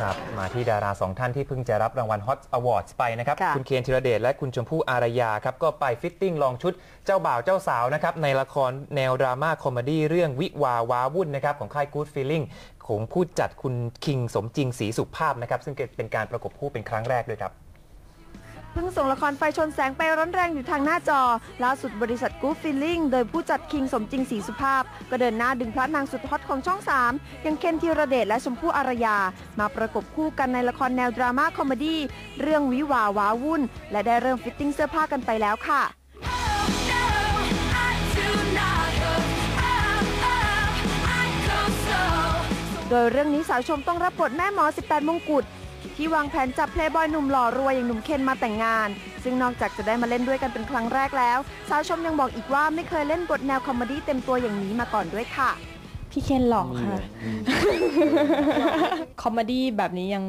ครับมาที่ดาราสองท่านที่เพิ่งจะรับรางวัล Hot Awards ไปนะครับ ค่ะณเคนธีรเดชและคุณชมพู่อารยาครับ ก็ไปฟิตติ้งลองชุดเจ้าบ่าวเจ้าสาวนะครับ ในละครแนวดราม่าคอมเมดี้เรื่องวิวาว้าวุ่นนะครับ ของค่าย Good Feeling ของผู้จัดคุณคิงสมจริงศรีสุภาพนะครับ ซึ่งเป็นการประกบคู่เป็นครั้งแรกด้วยครับเพิ่งส่งละครไฟชนแสงไปร้อนแรงอยู่ทางหน้าจอ ล่าสุดบริษัท Good Feeling โดยผู้จัดคิงสมจริงศรีสุภาพ ก็เดินหน้าดึงพระนางสุดฮอตของช่อง 3 ยังเคนธีรเดชและชมพู่อารยา มาประกบคู่กันในละครแนวดราม่าคอมเมดี้เรื่องวิวาว้าวุ่น และได้เริ่มฟิตติ้งเสื้อผ้ากันไปแล้วค่ะโดยเรื่องนี้สาวชมต้องรับบทแม่หมอ 18 มงกุฎ ที่วางแผนจับเพลย์บอยหนุ่มหล่อรวยอย่างหนุ่มเคนมาแต่งงาน ซึ่งนอกจากจะได้มาเล่นด้วยกันเป็นครั้งแรกแล้ว สาวชมยังบอกอีกว่าไม่เคยเล่นบทแนวคอมเมดี้เต็มตัวอย่างนี้มาก่อนด้วยค่ะ พี่เคนหล่อค่ะ คอมเมดี้แบบนี้ยัง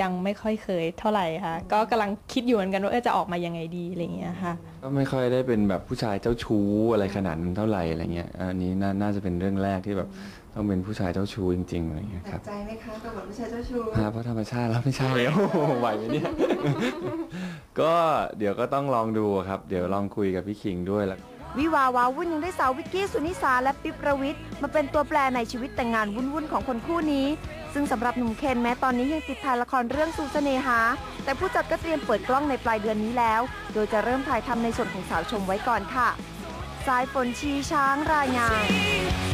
ยังไม่ค่อยเคยเท่าไหร่ค่ะ ก็กำลังคิดอยู่เหมือนกันว่าเออจะออกมายังไงดีอะไรอย่างเงี้ยค่ะ ก็ไม่ค่อยได้เป็นแบบผู้ชายเจ้าชู้อะไรขนาดนั้นเท่าไหร่อะไรเงี้ย อันนี้น่าน่าจะเป็นเรื่องแรกที่แบบต้องเป็นผู้ชายเจ้าชู้จริงๆอะไรเงี้ยครับใจไหมคะกับบทผู้ชายเจ้าชู้ฮะเพราะธรรมชาติแล้วไม่ใช่โอ้โหไหวไหมเนี่ย ก็เดี๋ยวก็ต้องลองดูครับ เดี๋ยวลองคุยกับพี่คิงด้วยแล้ว วิวาวาวุ่นยังได้สาววิกกี้สุนิสาและปิ๊บประวิทย์มาเป็นตัวแปรในชีวิตแต่งงานวุ่นๆของคนคู่นี้ ซึ่งสำหรับหนุ่มเคนแม้ตอนนี้ยังติดถ่ายละครเรื่องสูเสน่หา แต่ผู้จัดก็เตรียมเปิดกล้องในปลายเดือนนี้แล้ว โดยจะเริ่มถ่ายทำในส่วนของสาวชมไว้ก่อนค่ะ สายฝนชีช้างรายงาน